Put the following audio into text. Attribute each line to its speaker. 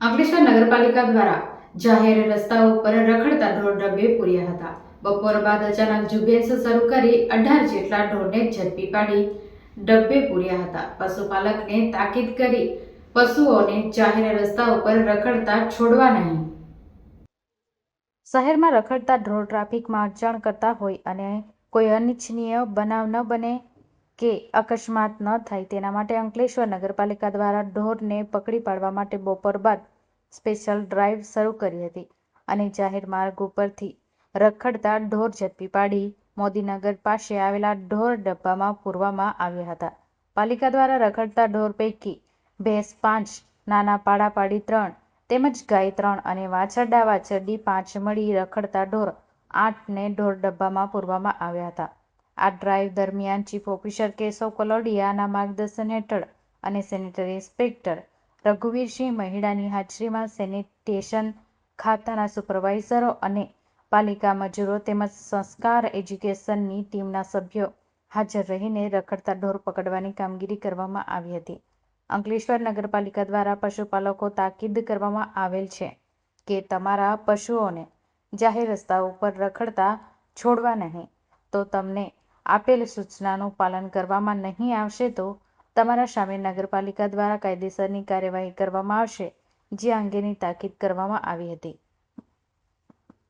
Speaker 1: અંકલેશ્વર નગરપાલિકા દ્વારા જાહેર રસ્તા ઉપર રખડતા ઢોર ડબ્બે પૂર્યા હતા. બપોર બાદ અચાનક ઝુંબેશ શરૂ કરી અઢાર જેટલા ઢોરને ઝડપી પાડી ડબ્બે પૂર્યા હતા. પશુપાલકને તાકીદ કરી પશુઓને જાહેર રસ્તા ઉપર રખડતા છોડવા નહીં. શહેરમાં રખડતા ઢોર ટ્રાફિકમાં અડચણ કરતા હોય અને કોઈ અનિચ્છનીય બનાવ ન બને કે અકસ્માત ન થાય તેના માટે અંકલેશ્વર નગરપાલિકા દ્વારા ઢોરને પકડી પાડવા માટે બપોર બાદ સ્પેશિયલ ડ્રાઈવ શરૂ કરી હતી અને જાહેર માર્ગ ઉપરથી રખડતા ઢોર ઝડપી પાડી મોદીનગર પાસે આવેલા ઢોર ડબ્બામાં પૂરવામાં આવ્યા હતા. પાલિકા દ્વારા રખડતા ઢોર પૈકી ભેંસ પાંચ, નાના પાડા પાડી ત્રણ, તેમજ ગાય ત્રણ અને વાછરડા વાછરડી પાંચ મળી રખડતા ઢોર આઠને ઢોર ડબ્બામાં પૂરવામાં આવ્યા હતા. આ ડ્રાઈવ દરમિયાન ચીફ ઓફિસર કેશવ કલોડિયાના માર્ગદર્શન હેઠળ અને સેનેટરી ઇન્સ્પેક્ટર રઘુવીરસિંહ મહિડાની હાજરીમાં સેનિટેશન ખાતાના સુપરવાઇઝરો અને પાલિકા મજૂરો તેમજ સંસ્કાર એજ્યુકેશનની ટીમના સભ્યો હાજર રહીને રખડતા ઢોર પકડવાની કામગીરી કરવામાં આવી હતી. અંકલેશ્વર નગરપાલિકા દ્વારા પશુપાલકો તાકીદ કરવામાં આવેલ છે કે તમારા પશુઓને જાહેર રસ્તા ઉપર રખડતા છોડવા નહીં તો તમને આપેલ સૂચનાનું પાલન કરવામાં નહીં આવશે તો તમારા સામે નગરપાલિકા દ્વારા કાયદેસરની કાર્યવાહી કરવામાં આવશે, જે અંગેની તાકીદ કરવામાં આવી હતી.